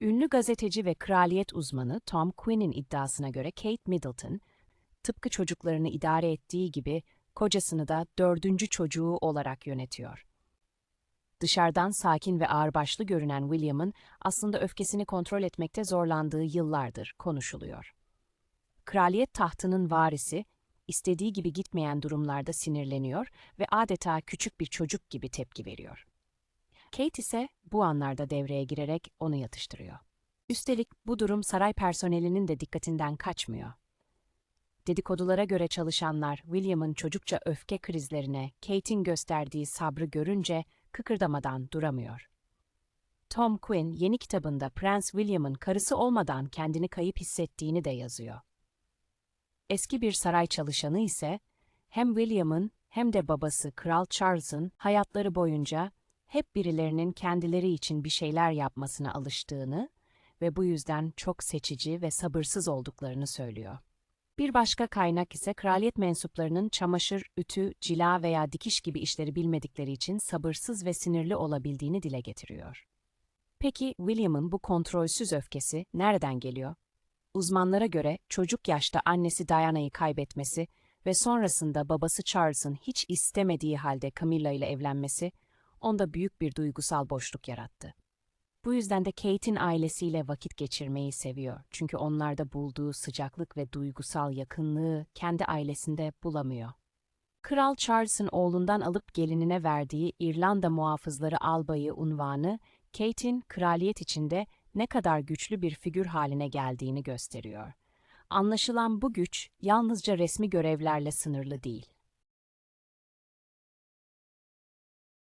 Ünlü gazeteci ve kraliyet uzmanı Tom Quinn'in iddiasına göre Kate Middleton, tıpkı çocuklarını idare ettiği gibi kocasını da dördüncü çocuğu olarak yönetiyor. Dışarıdan sakin ve ağırbaşlı görünen William'ın aslında öfkesini kontrol etmekte zorlandığı yıllardır konuşuluyor. Kraliyet tahtının varisi, istediği gibi gitmeyen durumlarda sinirleniyor ve adeta küçük bir çocuk gibi tepki veriyor. Kate ise bu anlarda devreye girerek onu yatıştırıyor. Üstelik bu durum saray personelinin de dikkatinden kaçmıyor. Dedikodulara göre çalışanlar William'ın çocukça öfke krizlerine Kate'in gösterdiği sabrı görünce kıkırdamadan duramıyor. Tom Quinn yeni kitabında Prens William'ın karısı olmadan kendini kayıp hissettiğini de yazıyor. Eski bir saray çalışanı ise hem William'ın hem de babası Kral Charles'ın hayatları boyunca hep birilerinin kendileri için bir şeyler yapmasına alıştığını ve bu yüzden çok seçici ve sabırsız olduklarını söylüyor. Bir başka kaynak ise kraliyet mensuplarının çamaşır, ütü, cila veya dikiş gibi işleri bilmedikleri için sabırsız ve sinirli olabildiğini dile getiriyor. Peki William'ın bu kontrolsüz öfkesi nereden geliyor? Uzmanlara göre çocuk yaşta annesi Diana'yı kaybetmesi ve sonrasında babası Charles'ın hiç istemediği halde Camilla ile evlenmesi onda büyük bir duygusal boşluk yarattı. Bu yüzden de Kate'in ailesiyle vakit geçirmeyi seviyor. Çünkü onlarda bulduğu sıcaklık ve duygusal yakınlığı kendi ailesinde bulamıyor. Kral Charles'ın oğlundan alıp gelinine verdiği İrlanda muhafızları albayı unvanı, Kate'in kraliyet içinde ne kadar güçlü bir figür haline geldiğini gösteriyor. Anlaşılan bu güç yalnızca resmi görevlerle sınırlı değil.